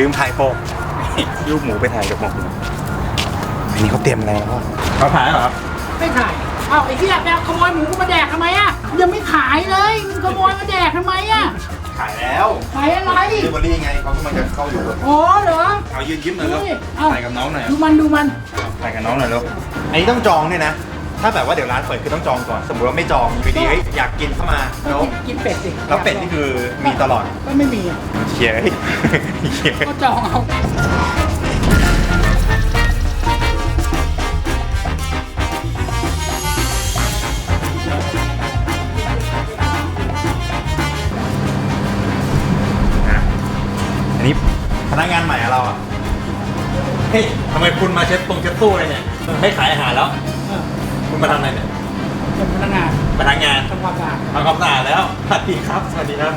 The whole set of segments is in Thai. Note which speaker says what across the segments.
Speaker 1: ลืมถ่ายโฟมลูกหมูไปถ่ายกับหมออันนี้เขาเตรียมอะไรแล้วอะเขาถ่ายเหรอครับ
Speaker 2: ไม่ขายเอ้าไอ้เหี้ยไปเอาขโมยหมูกูมาแดกทำไมอะ ยังไม่ขายเลยมึงขโมยมาแดกทำไมอะ
Speaker 1: ขายแล้ว
Speaker 2: ขายอะไร
Speaker 1: เดลิเวอรี่ไงเขากำลังจะเข้าอยู่
Speaker 2: อ๋อเหรอ
Speaker 1: เอายืนยิ้มหน่อยแล้ว
Speaker 2: นี่เอา
Speaker 1: ถ่ายกับน้องหน่อย
Speaker 2: ดูมันดูมัน
Speaker 1: ถ่ายกับน้องหน่อยแล้วอันนี้ต้องจองเนี่ยนะ ถ้าแบบว่าเดี๋ยวร้านเปิดคือต้องจองก่อน สมมติว่าไม่จองอยู่ดีๆเฮ้ยอยากกินเข้ามา
Speaker 2: ก็
Speaker 1: แล้ว
Speaker 2: กินกินเป็ดสิ
Speaker 1: แล้วเป็ดนี่คือมีตลอด
Speaker 2: ก็ไม่มีอะ
Speaker 1: เชียร์เฮ้ยเชียร์
Speaker 2: ก็จองเอา
Speaker 1: อะอันนี้พนักงานใหม่อะเราอะเฮ้ยทำไมคุณมาเช็ดตรงเช็ดตู้เลยเนี่ยไม่ขายอาหารแล้ว
Speaker 2: เออ
Speaker 1: คุณ มาทำอะไรเนี่ย
Speaker 2: เป็นพนักงาน
Speaker 1: พนักงาน
Speaker 2: ทำความสะอาด
Speaker 1: ทำความสะอาดแล้วสวัสดีครับสวัสดีครับ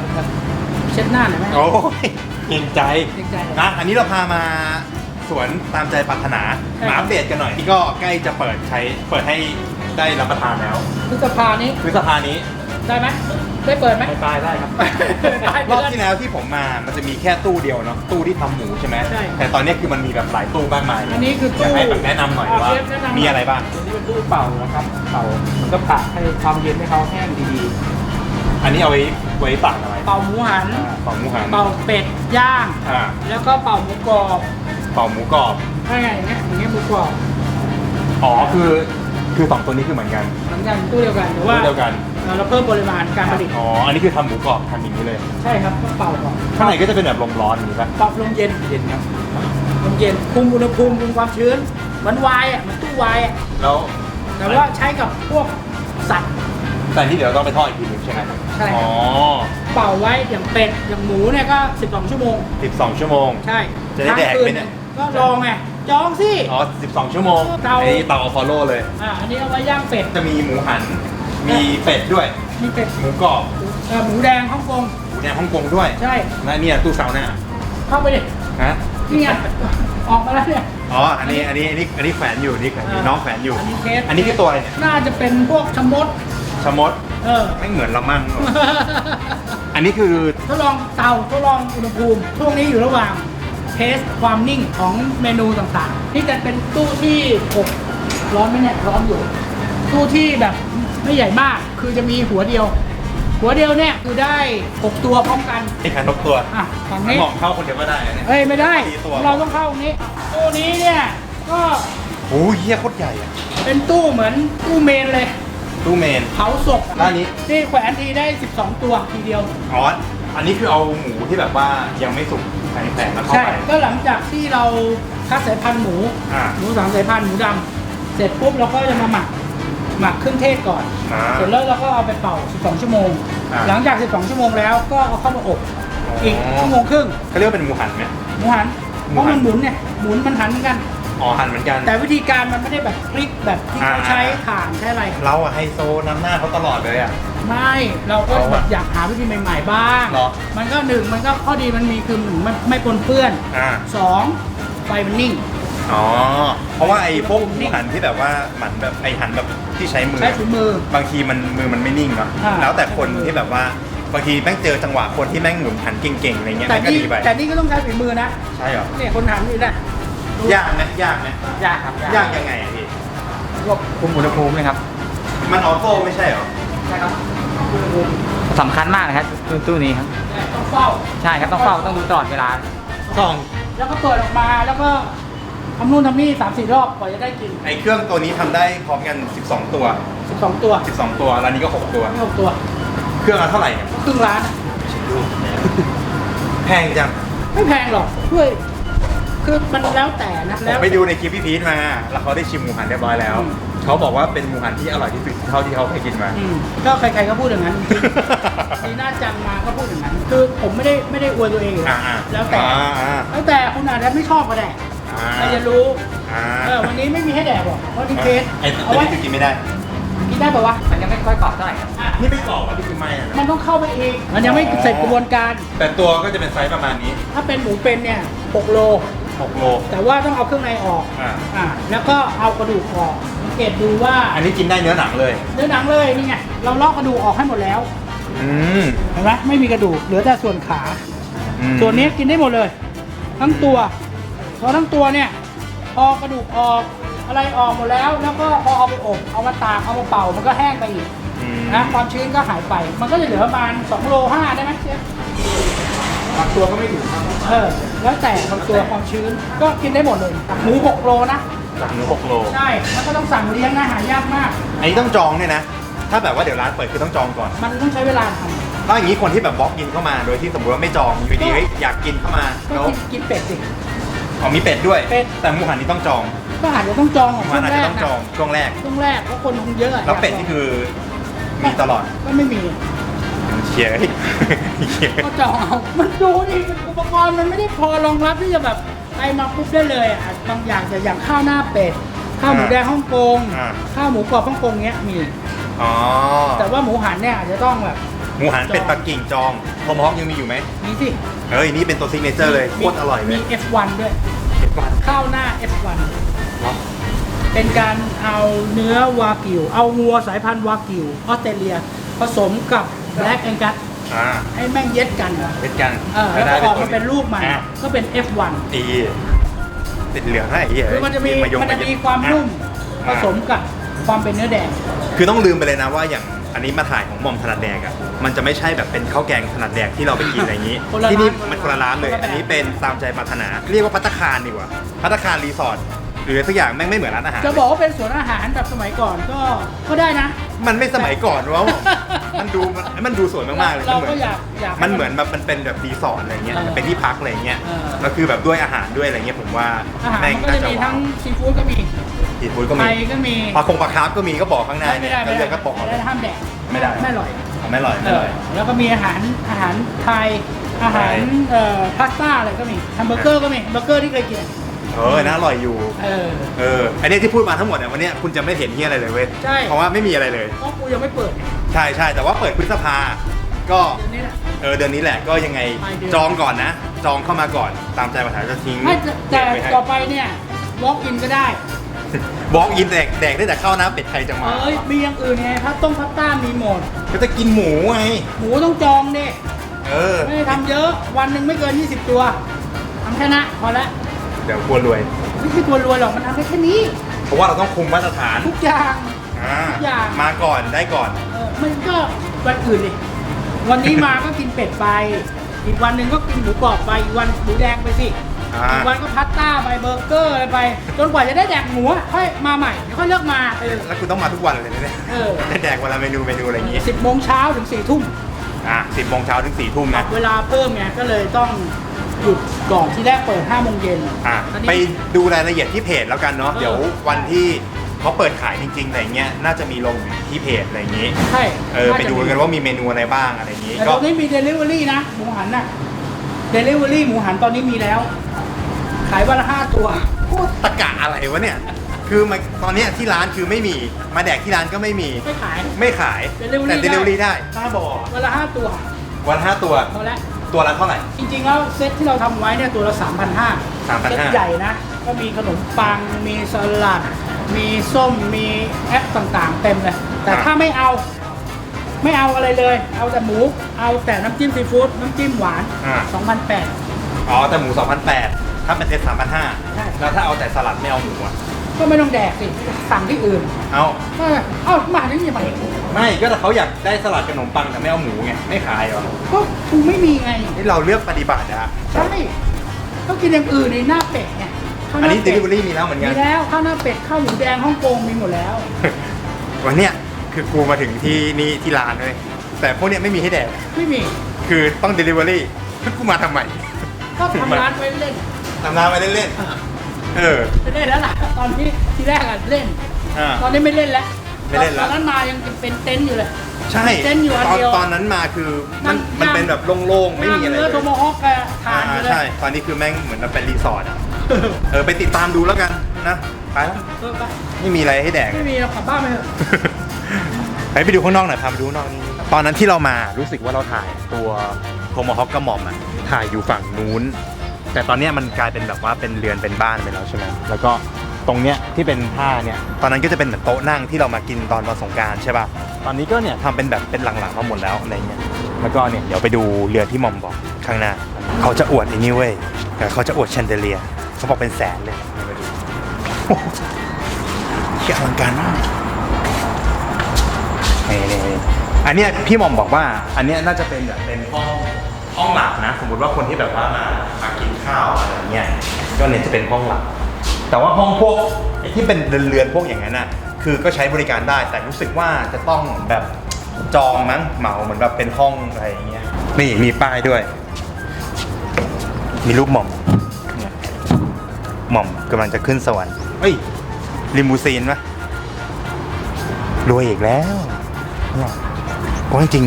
Speaker 2: เช็ดหน้าหน่อยไหม
Speaker 1: โอ้ยเกรงใจ
Speaker 2: เกรงใจ
Speaker 1: นะอันนี้เราพามาสวนตามใจปรารถนา
Speaker 2: ใช่
Speaker 1: มาอัปเดตกันหน่อยที่ก็ใกล้จะเปิดใช้เปิดให้ได้รับประทานแล้ว
Speaker 2: พฤษภานี้
Speaker 1: พฤษภานี้
Speaker 2: ได้ไหม ได้เปิดไหม
Speaker 1: ไปได้ครับ
Speaker 2: ได้
Speaker 1: รอบที่แล้วที่ผมมามันจะมีแค่ตู้เดียวเนาะตู้ที่ทำหมูใช่ไหม
Speaker 2: ใช่
Speaker 1: แต่ตอนนี้คือมันมีแบบหลายตู้มากมาย
Speaker 2: อันนี้คือตู้
Speaker 1: ยากให้แบบแนะนำหน่อยว่า
Speaker 2: อะเชฟแนะนำหน่อย
Speaker 1: มีอะไรบ้าง
Speaker 3: ตัวนี้เป็นตู้เป่านะครับเป่ามันก็ตากให้ความเย็นให้เขาแห้งดี
Speaker 1: อันนี้เอาไว้ไว้ตากอะไร
Speaker 2: เป่าหมูหัน
Speaker 1: อ่าเป่าหมูหัน
Speaker 2: เป่าเป็ดย่าง
Speaker 1: อ่า
Speaker 2: แล้วก็เป่าหมูกรอบ
Speaker 1: เป่าหมูกรอบ
Speaker 2: ใช่ไงอย่างเงี้ยอย่างเงี้ยหมูกรอบ
Speaker 1: อ๋อคือคือสองตัวนี้คือเหมือนกัน
Speaker 2: เหมือนกันตู้เดียวกันแต่ว่า
Speaker 1: ตู้เดียวกัน
Speaker 2: เราเพิ่มปริมาณการผลิต
Speaker 1: อ๋อ อันนี้คือทำหมูกรอบทำอย่างนี้เลย
Speaker 2: ใช่ครับก็เป่าก่อน
Speaker 1: ข้างในก็จะเป็นแบบลมร้อนอย่างนี้ป่ะ
Speaker 2: ปรับลมเย็นเย็นครับลมเย็นคุมอุณหภูมิคุมความชื้นเหมือนไวน์อะเหมือนตู้ไวน์อะ
Speaker 1: แล้ว
Speaker 2: แต่ว่าใช้กับพวกสัตว์
Speaker 1: แต่ที่เดี๋ยวต้องไปทอดอีกทีหนึงใช่ไหม
Speaker 2: ใช่ครับ
Speaker 1: อ๋อ
Speaker 2: เป่าไว้อย่างเป็ดอย่างหมูเนี่ยก็ 12 ชั่วโมง
Speaker 1: 12 ชั่วโมง
Speaker 2: ใช่
Speaker 1: จะได้แดกไหมเนี่ย
Speaker 2: ก็ลองไงจองสิ
Speaker 1: อ๋อ12 ชั่วโมง
Speaker 2: เตา
Speaker 1: ไอ้เตาฟอลโล่เลย
Speaker 2: อ่าอันนี้เอาไว้ย่างเป็ด
Speaker 1: จะมีหมูหัน มีเป็ดด้วย
Speaker 2: มีเป็ด
Speaker 1: หมูกรอบ
Speaker 2: เอ่อหมูแดงฮ่องกง
Speaker 1: หมูแดงฮ่องกงด้วย
Speaker 2: ใช่
Speaker 1: และเนี่ยตู้ซาวน่า
Speaker 2: เข้าไปดิ
Speaker 1: ฮะ
Speaker 2: นี่ไงออกมาแล้วเนี่ย
Speaker 1: อ๋ออันนี้อันนี้อันนี้อันนี้แขวนอยู่นี่แขวนอยู่
Speaker 2: อ่า
Speaker 1: น้องแขวนอยู่
Speaker 2: อันนี้เคส
Speaker 1: อันนี้คือตัวอะไรเนี่ย
Speaker 2: น่าจะเป็นพวกชะมด
Speaker 1: ชะมด
Speaker 2: เออ
Speaker 1: ไม่เหมือนละมั่ง อันนี้คือ
Speaker 2: ทดลองเตาทดลองอุณหภูมิช่วงนี้อยู่ระหว่างเทสความนิ่งของเมนูต่างๆ นี่จะเป็นตู้ที่อบร้อนไหมเนี่ยร้อนอยู่ ตู้ที่แบบไม่ใหญ่มาก คือจะมีหัวเดียว หัวเดียวเนี่ยคือได้ 6 ตัวพร้อมกัน
Speaker 1: ไอ้แขนนกตัว
Speaker 2: อะฝั่งนี้
Speaker 1: หมองเข้าคนเดียวก็ได้นะเนี่ย
Speaker 2: เอ้ยไม่ได้
Speaker 1: สี่ตัว
Speaker 2: เราต้องเข้าตรงนี้ ตู้นี้เนี่ยก็
Speaker 1: โอ้ยเหี้ยโคตรใหญ่อะ
Speaker 2: เป็นตู้เหมือนตู้เมนเลย
Speaker 1: ตู้เมน
Speaker 2: เผาศพ
Speaker 1: แล้วอันนี้
Speaker 2: นี่แขวนทีได้ 12 ตัวทีเดียว
Speaker 1: อ๋ออันนี้คือเอาหมูที่แบบว่ายังไม่สุกแผงๆแล้วเข้า
Speaker 2: ใช่
Speaker 1: ไป
Speaker 2: ก็หลังจากที่เราคัดสายพันธุ์หมู
Speaker 1: อ่า
Speaker 2: หมูสามสายพันธุ์หมูดำเสร็จปุ๊บเราก็จะมาหมัก หมักเครื่องเทศก่อน
Speaker 1: อ่า
Speaker 2: เสร็จแล้วเราก็เอาไปเป่า 12 ชั่วโมง
Speaker 1: อ่า
Speaker 2: หลังจาก 12 ชั่วโมงแล้วก็เอาเข้ามาอบอีกชั่วโมงครึ่ง
Speaker 1: เขาเรียกว่าเป็นหมูหันไหม
Speaker 2: หมูหัน
Speaker 1: หมู
Speaker 2: เพราะ
Speaker 1: หั
Speaker 2: มันนหมุนเนี่ย หมุนมันหันเหมือนกัน
Speaker 1: อ๋อหันเหมือนกัน
Speaker 2: แต่วิธีการมันไม่ได้แบบคลิกแบบที่เขา
Speaker 1: อ่า
Speaker 2: ใช้ถ่านใช้อะไร
Speaker 1: เราอะไฮโซน้ำหน้าเขาตลอดเลยอะ
Speaker 2: ไม่ เราก็
Speaker 1: เอาอะ
Speaker 2: แบบอยากหาวิธีใหม่ ๆ บ้าง
Speaker 1: เหรอ
Speaker 2: มันก็หนึ่งมันก็ข้อดีมันมีคือหนึ่งมันไม่ปนเปื้อน
Speaker 1: อ่า
Speaker 2: สองไฟมันนิ่ง
Speaker 1: อ๋อ เพราะว่าไอ้พวกหมูหันที่แบบว่าหมันแบบไอ้หันแบบที่ใช้มือ
Speaker 2: ใช้ถุงมือ
Speaker 1: บางทีมันมือมันไม่นิ่งเนาะ
Speaker 2: อ่า
Speaker 1: แล้วแต่คนที่แบบว่าบางทีแม่งเจอจังหวะคนที่แม่งหมุนหันเก่งๆอะไรเงี้ย
Speaker 2: แต่
Speaker 1: แม่งก็
Speaker 2: นี่
Speaker 1: ดีไป
Speaker 2: แต่นี่ก็ต้องใช้ฝีมือนะ
Speaker 1: ใช่เหรอ
Speaker 2: เนี่ยคนหันนี่นะ
Speaker 1: ยากไหมยากไหม
Speaker 3: ๆยากครับ
Speaker 1: ยากยังไงอะพี่
Speaker 3: พวกคุมอุณหภูมิเลยครับ
Speaker 1: มันออโต้ไม่ใช่เหรอ
Speaker 2: ใช่ครับ
Speaker 3: สำคัญมากนะครับตู้ตู้นี้ครับ
Speaker 2: ต้องเฝ้า
Speaker 3: ใช่ครับต้องเฝ้าต้องดูตลอดเวลา
Speaker 1: ส่อง
Speaker 2: แล้วก็เปิดออกมาแล้วก็ ทำนู่นทำนี่สามสี่รอบกว่าจะได้กิน
Speaker 1: ไอ้เครื่องตัวนี้ทำได้พร้อมกัน 12 ตัว
Speaker 2: 12ตัว
Speaker 1: 12 ตัวแล้วนี้ก็ 6 ตัว
Speaker 2: ไม่หกตัว
Speaker 1: เครื่องละเท่าไหร่เนี่ย
Speaker 2: ครึ่งล้านอะ
Speaker 1: แพงจัง
Speaker 2: ไม่แพงหรอกด้วยคือมันแล้วแต่นะ
Speaker 1: ผ
Speaker 2: แล้
Speaker 1: ม
Speaker 2: ว
Speaker 1: ไปดูในคลิปพี่พีทมา แล้วเขาได้ชิมหมูหันเรียบร้อยแล้ว
Speaker 2: อืม
Speaker 1: เขาบอกว่าเป็นหมูหันที่อร่อยที่สุดเท่าที่เขาเคยกินมา
Speaker 2: อืมก็ใครๆก็พูดอย่างนั้นจริงๆมีหน้าจังมาก็พูดอย่างนั้น คือผมไม่ได้ไม่ได้อวยตัวเองอยู่
Speaker 1: อ่าอ่า
Speaker 2: แล้วแต่
Speaker 1: อ่าอ่า
Speaker 2: แล้วแต่คุณอาจจะไม่ชอบก็ได้
Speaker 1: อ่า
Speaker 2: ใครจะรู้
Speaker 1: อ่า
Speaker 2: เออวันนี้ไม่มีให้แดกหรอกเพราะที่เคส
Speaker 1: ไอ้
Speaker 2: เอา
Speaker 1: ตัว
Speaker 2: ไว้
Speaker 1: นี้คือกินไม่ได้
Speaker 2: กินได้ปะวะ
Speaker 3: มันยังไม่ค่อยกรอบเท่าไหร่ครับ
Speaker 2: อะ
Speaker 1: นี่ไม่กรอบอะนี่คือไม่อะนะ
Speaker 2: มันต้องเข้าไปอีกมันยังไม่เสร็จกระบวนการ
Speaker 1: แต่ตัวก็จะเป็นไซส์ประมาณนี้
Speaker 2: ถ้าเป็นหมูเป็นเนี่ย6โล
Speaker 1: 6โล
Speaker 2: แต่ว่าต้องเอาเครื่องในออก
Speaker 1: อ่า
Speaker 2: อ่าแล้วก็เอากระดูกออกสังเกตดูว่า
Speaker 1: อันนี้กินได้เนื้อหนังเลย
Speaker 2: เนื้อหนังเลยนี่ไงเราลอกกระดูกออกให้หมดแล้ว
Speaker 1: อืม
Speaker 2: เห็นไหมไม่มีกระดูกเหลือแต่ส่วนขา
Speaker 1: อืม
Speaker 2: ส่วนนี้กินได้หมดเลย ทั้งตัว พอทั้งตัวเนี่ย พอกระดูกออกอะไรออกหมดแล้ว แล้วก็พอเอาไปอบ เอามาตาก เอามาเป่า มันก็แห้งไปอีก
Speaker 1: อืม
Speaker 2: นะ ความชื้นก็หายไป มันก็จะเหลือประมาณ2โล5ได้ไหมเชฟ
Speaker 3: บางตัวก็ไม่ถึงครับ
Speaker 2: เออ แล้วแต่บางตัวความชื้น ก็กินได้หมดเลย หมู6โลนะ
Speaker 1: จากหนูหกโล
Speaker 2: ใช่ แล้วก็ต้องสั่งเลี้ยงนะหายากมาก
Speaker 1: อันนี้ต้องจองเนี่ยนะ ถ้าแบบว่าเดี๋ยวร้านเปิดคือต้องจองก่อน
Speaker 2: มันต้องใช้เวลาท
Speaker 1: แล้วอย่างนี้คนที่แบบบล็อกอินเข้ามา โดยที่สมมติว่าไม่จองอยู่ดี
Speaker 2: ก็
Speaker 1: เฮ้ยอยากกินเข้ามาำ
Speaker 2: ก็
Speaker 1: แล้ว
Speaker 2: กินกินเป็ดสิ
Speaker 1: อ๋อมีเป็ดด้วย
Speaker 2: เป็ด
Speaker 1: แต่หมูหันนี่ต้องจอง
Speaker 2: ก็อาจจะต้องจองของ
Speaker 1: หมู
Speaker 2: ช่
Speaker 1: หั
Speaker 2: วนง
Speaker 1: อาจ
Speaker 2: แร
Speaker 1: จะ
Speaker 2: ก
Speaker 1: ต้อง
Speaker 2: นะ
Speaker 1: จองช่วงแรก
Speaker 2: ช่วงแรกเพราะคนคงเยอะอะ
Speaker 1: แล้วเป็ดนี่คือมีตลอด
Speaker 2: ก็ไม่มี
Speaker 1: เชียร์เฮ้ยเชียร์
Speaker 2: ก็จองเอามันดูดิอุปกรณ์มันไม่ได้พอรองรับที่จะแบบไปมาปุ๊บได้เลยอะบางอย่างจะอย่างข้าวหน้าเป็ดข้าวหมูแดงฮ่องกง
Speaker 1: อ่า
Speaker 2: ข้าวหมูกรอบฮ่องกงเนี้ยมี
Speaker 1: อ๋อ
Speaker 2: แต่ว่าหมูหันเนี่ยอาจจะต้องแบบ
Speaker 1: หมูหันเป็ดปักกิ่งจองโทมฮอกยังมีอยู่ไหม
Speaker 2: มีสิ
Speaker 1: เฮ้ยนี่เป็นตัวซิกเนเจอร์เลยโคตรอร่อยเล
Speaker 2: มี
Speaker 1: ย
Speaker 2: F1 ด้วย
Speaker 1: เผ็ดหวาน
Speaker 2: ข้าวหน้า F1
Speaker 1: เนาะ
Speaker 2: เป็นการเอาเนื้อวากิว เอางัวสายพันธุ์วากิวออสเตรเลีย ผสมกับแบล็กแองกัส
Speaker 1: อ่า
Speaker 2: ให้แม่งเย็ดกัน
Speaker 1: เป็นกัน
Speaker 2: เออแล้วก็ออกมาเป็นรูปใหม่
Speaker 1: อะ
Speaker 2: ก็เป็น F1
Speaker 1: ดีติดเหลืองให้ไอ้เหี้ย
Speaker 2: คือมันจะมีา
Speaker 1: ยง
Speaker 2: มันจะมีา
Speaker 1: เย็
Speaker 2: ความนุ่มผ
Speaker 1: อะ
Speaker 2: สมกับความเป็นเนื้อแดง
Speaker 1: คือต้องลืมไปเลยนะว่าอย่าง อันนี้มาถ่ายของหมอมถนัดแดกอะมันจะไม่ใช่แบบเป็นข้าวแกงถนัดแดกที่เราไปกินอะไรอย่างนี้
Speaker 2: คนละ
Speaker 1: ที่นี่
Speaker 2: ร้าน
Speaker 1: มันคนละร้านเลย
Speaker 2: คนละแบบ
Speaker 1: อันนี้เป็นตามใจปรารถนา เรียกว่าพัตตาคารดีกว่าพัตตาคารรีสอร์ทหรือสักอย่างแม่งไม่เหมือนร้านอาหาร
Speaker 2: จะบอกว่าเป็นสวนอาหารแบบสมัยก่อนก็ก็ได้นะ
Speaker 1: มันไม่สมัยก่อนวะมันดูมันมันดูสวยมากๆเลย
Speaker 2: เรา
Speaker 1: มันเหมื
Speaker 2: ก็
Speaker 1: อน
Speaker 2: อยากอยาก
Speaker 1: มันเหมือนแบบมันเป็นแบบรีสอร์ทอะไรเงี้ย
Speaker 2: เออ
Speaker 1: มันเป็นที่พักอะไรเงี้ย
Speaker 2: เออ
Speaker 1: แล้วคือแบบด้วยอาหารด้วยอะไรเงี้ยผมว่า
Speaker 2: อาหาร
Speaker 1: แม่ง
Speaker 2: มันก็
Speaker 1: น่า
Speaker 2: จะ
Speaker 1: จะ
Speaker 2: มี
Speaker 1: ว้า
Speaker 2: ทั้ง
Speaker 1: ว
Speaker 2: ซีฟู้ดก็มี
Speaker 1: ซีฟู้ดก็
Speaker 2: ไท
Speaker 1: มี
Speaker 2: ยก็มี
Speaker 1: ปลาคงปลาคาร์ฟก็มีก็บอกข้างใน
Speaker 2: ไม่ได้
Speaker 1: แล้ว
Speaker 2: ไม่
Speaker 1: เรื
Speaker 2: ได้
Speaker 1: อก็บอก
Speaker 2: ไม่ได้ห้ามแดก
Speaker 1: ไม่ได้
Speaker 2: ไม่อร่อย
Speaker 1: ไม่อร่อย
Speaker 2: เอ
Speaker 1: ไม่อ
Speaker 2: อ
Speaker 1: ร่อย
Speaker 2: แล้วก็มีอาหารอาหารไทยอาหาร
Speaker 1: ไทย
Speaker 2: เอ่อพาสต้าอะไรก็มีแฮมเบอร์เกอร์ก็มีเบอร์เกอร์ที่เคยกินอะ
Speaker 1: เออน่าอร่อยอยู่
Speaker 2: เออ
Speaker 1: เอออันนี้ที่พูดมาทั้งหมดเนี่ยวันเนี้ยคุณจะไม่เห็นที่อะไรเลยเว้ย
Speaker 2: ใช่
Speaker 1: เพราะว่าไม่มีอะไรเลย
Speaker 2: เพราะกูยังไม่เปิด
Speaker 1: ใช่ใช่แต่ว่าเปิดพฤษภา ก็
Speaker 2: เดือนนี้แหละ
Speaker 1: เออเดือนนี้แหละก็ยังไง
Speaker 2: ปลายเดือน
Speaker 1: จองก่อนนะ จองเข้ามาก่อนตามใจปัญหาจะทิ้ง
Speaker 2: ไม่แต่แต่
Speaker 1: เด็กไว้ให้
Speaker 2: ต่อไปเนี่ย walk in ก็ได้
Speaker 1: บอกอินแดกแดกได้แต่ข้าวหน้าเป็ดไทยจะมา
Speaker 2: เอ้ยมีอย่างอื่นไงถ้าต้มพาสต้ามีหมด
Speaker 1: ก็จะกินหมูไง
Speaker 2: หมูต้องจองดิ
Speaker 1: เออ
Speaker 2: ไม่ได้ทำเยอะวันหนึ่งไม่เกิน 20 ตัวทำแค่นั้นพอละ
Speaker 1: เดี๋ยวกลัวรวย
Speaker 2: ไม่ใช่ตัวรวยหรอกมันทำได้แค่นี้
Speaker 1: เพราะว่าเราต้องคุมมาตรฐาน
Speaker 2: ทุกอย่าง
Speaker 1: อ่า
Speaker 2: ทุกอย่าง
Speaker 1: มาก่อนได้ก่อน
Speaker 2: เออมันก็วันอื่นดิวันนี้มาก็กินเป็ดไป อีกวันหนึ่งก็กินหมูกรอบไปอีกวันหมูแดงไปสิ
Speaker 1: อ่า
Speaker 2: อีกวันก็พาสต้าไปเบอร์เกอร์อะไรไป จนกว่าจะได้แดกหมูอะค่อยมาใหม่เดี๋ยวค่อยเลิกมาเออ
Speaker 1: แล้วคุณต้องมาทุกวันเลยนะเนี่ย
Speaker 2: เออ
Speaker 1: ได้แดกวันละเมนูเมนูอะไรอย่างงี้
Speaker 2: สิบโมงเช้าถึงสี่ทุ่ม
Speaker 1: อะสิบโมงเช้าถึงสี่ทุ่มนะ
Speaker 2: เวลาเพิ่มไงก็เลยต้องหยุดก่อนที่แรกเปิดห้าโมงเย็น
Speaker 1: อะ
Speaker 2: ตอนนี้
Speaker 1: ไปดูรายละเอียดที่เพจแล้วกันเนาะ
Speaker 2: เออ
Speaker 1: เดี๋ยววันที่เขาเปิดขายจริงๆอะไรเงี้ยน่าจะมีลงที่เพจอะไรอย่างงี้
Speaker 2: ใช่
Speaker 1: เออาไป
Speaker 2: จะ
Speaker 1: ดู
Speaker 2: มี
Speaker 1: กันว่ามีเมนูอะไรบ้างอะไรอย่างงี้
Speaker 2: แต่
Speaker 1: ก็
Speaker 2: ตอนนี้มีเดลิเวอรี่นะหมูหันน่ะเดลิเวอรี่หมูหันตอนนี้มีแล้ว ขายวันละห้าตัว
Speaker 1: โคตรตะกะอะไรวะเนี่ย คือมาตอนเนี้ยที่ร้านคือไม่มี มาแดกที่ร้านก็ไม่มี
Speaker 2: ไม่ขาย
Speaker 1: ไม่ขาย
Speaker 2: Delivery
Speaker 1: แต่
Speaker 2: ได้
Speaker 1: delivery ได้บ้าบอ
Speaker 2: วันละห้าตัว
Speaker 1: วันห้าตัว
Speaker 2: พอแล้ว
Speaker 1: ตัวละเท่าไหร่
Speaker 2: จริงๆแล้วเซตที่เราทำไว้เนี่ยตัวละ3,500
Speaker 1: 3,500
Speaker 2: เซตใหญ่นะ ก็มีขนมปัง มีสลัด มีส้ม มีแอปต่างๆ เต็มเลย แต่
Speaker 1: อะ
Speaker 2: ถ้าไม่เอาไม่เอาอะไรเลย เอาแต่หมู เอาแต่น้ำจิ้มซีฟู้ดน้ำจิ้มหวาน
Speaker 1: อ่า
Speaker 2: 2,800
Speaker 1: อ๋อแต่หมู2,008 ถ้าเป็นเซต
Speaker 2: ใช่
Speaker 1: 3,500แล้วถ้าเอาแต่สลัดไม่เอาหมูอะ
Speaker 2: ก็ไม่ต้องแดกสิ สั่งที่อื่น
Speaker 1: เอา
Speaker 2: เออเอ้ามาที่นี่ทำไม
Speaker 1: ไม่ก็แต่เขาอยากได้สลัดกับขนมปังแต่ไม่เอาหมูไงไม่ขายเหรอ
Speaker 2: ก็กูไม่มีไง
Speaker 1: นี่เราเลือกปฏิบัตินะฮะ
Speaker 2: ใช่ก็กินอย่างอื่นในหน้าเป็ดไงข้าวห
Speaker 1: อัน
Speaker 2: น้า
Speaker 1: นี้
Speaker 2: เป็ด
Speaker 1: delivery มีแล้วเหมือนกั
Speaker 2: มี
Speaker 1: น
Speaker 2: แล้วข้าวหน้าเป็ดข้าวหมูแดงฮ่องกงมีหมดแล้ว
Speaker 1: วันเนี้ยคือกูมาถึงที่นี่ที่ร้านเลยแต่พวกเนี้ยไม่มีให้แดก
Speaker 2: ไม่มี
Speaker 1: คือต้อง delivery คือกูมาทำไม
Speaker 2: ก็ทำร้านไว้เล่น
Speaker 1: ทำร้านไปเล่นๆเออ
Speaker 2: ไม่เล่นแล้วล่ะตอนที่ที่แรกอะเล่น
Speaker 1: อ่า
Speaker 2: ตอนนี้ไม่เล่นแล้ว
Speaker 1: ไม่เล่นแล้ว
Speaker 2: ตอนนั้นมายังเป็นเต็นท์อยู่เลย
Speaker 1: ใช่
Speaker 2: เต้นอยู่อัน
Speaker 1: ตอน
Speaker 2: เดียว
Speaker 1: ตอนนั้นมาคือมัน
Speaker 2: นั่ง
Speaker 1: มันเป็นแบบโล่งๆ ไม่มีอะไร
Speaker 2: เนื้อ
Speaker 1: เล
Speaker 2: โท
Speaker 1: ย
Speaker 2: โมฮอคอะทานอยู่
Speaker 1: อ่า
Speaker 2: เลย
Speaker 1: ใช่ตอนนี้คือแม่งเหมือนมันเป็นรีสอร์ทอะเออไปติดตามดูแล้วกันนะไปแล้ว
Speaker 2: เออไป
Speaker 1: ไม่มีอะไรให้แดก
Speaker 2: ไม่มีเรากลับบ้านไปเถอะ
Speaker 1: ไปไปดูข้างนอกหน่อยพาไปดูข้างนอกนี่ตอนนั้นที่เรามารู้สึกว่าเราถ่ายตัวโทมฮอกกระหม่อมอะถ่ายอยู่ฝั่งนู้น แต่ตอนเนี้ยมันกลายเป็นแบบว่าเป็นเรือนเป็นบ้านไปแล้วใช่ไหมแล้วก็ตรงเนี้ยที่เป็นผ้าเนี่ยตอนนั้นก็จะเป็นเหมือนโต๊ะนั่งที่เรามากินตอนวันสงกรารใช่ป่ะตอนนี้ก็เนี่ยทำเป็นแบบเป็นหลังๆมาหมดแล้วอะไรเงี้ยแล้วก็เนี่ยเดี๋ยวไปดูเรือที่มอมบอกข้างหน้า เขาจะอวดไอ้นี่เว้ยแต่เขาจะอวดแชนเดเลียเขาบอกเป็นแสนเลยมาดูโอ้โหเชี่ยอลังการมากนี่นี่นี่อันเนี้ยพี่หมอมบอกว่าอันเนี้ยน่าจะเป็นแบบเป็นห้อง ห้องหลักนะ สมมติว่าคนที่แบบว่ามามากินข้าวอะไรเงี้ยก็เนี่ยจะเป็นห้องหลัก แต่ว่าห้องพวกที่เป็นเรือนๆพวกอย่างนั้นน่ะคือก็ใช้บริการได้แต่รู้สึกว่าจะต้องแบบจองมั้งเหมาเหมือนแบบเป็นห้องอะไรอย่างเงี้ยนี่มีป้ายด้วย มีรูปหม่อมหม่อมกำลังจะขึ้นสวรรค์เอ้ยลิมูซีนปะรวยอีกแล้วเพราะจริง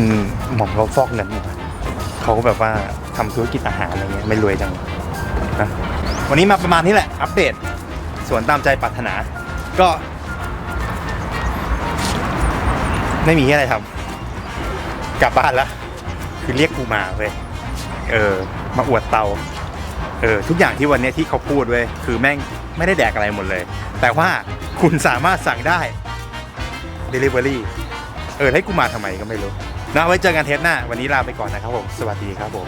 Speaker 1: หม่อมเขาฟอกเงิน เขาแบบว่าทำธุรกิจอาหารอะไรเงี้ยไม่รวยจังนะวันนี้มาประมาณนี้แหละอัปเดตสวนตามใจปรารถนา ก็ ไม่มีอะไรทำกลับบ้านแล้วคือเรียกกูมาเว้ยเออ มาอวดเตาเออทุกอย่างที่วันนี้ที่เขาพูดเว้ยคือแม่งไม่ได้แดกอะไรหมดเลย แต่ว่าคุณสามารถสั่งได้ Delivery เออให้กูมาทำไมก็ไม่รู้ นะไว้เจอกันเทปหน้า วันนี้ลาไปก่อนนะครับผม สวัสดีครับผม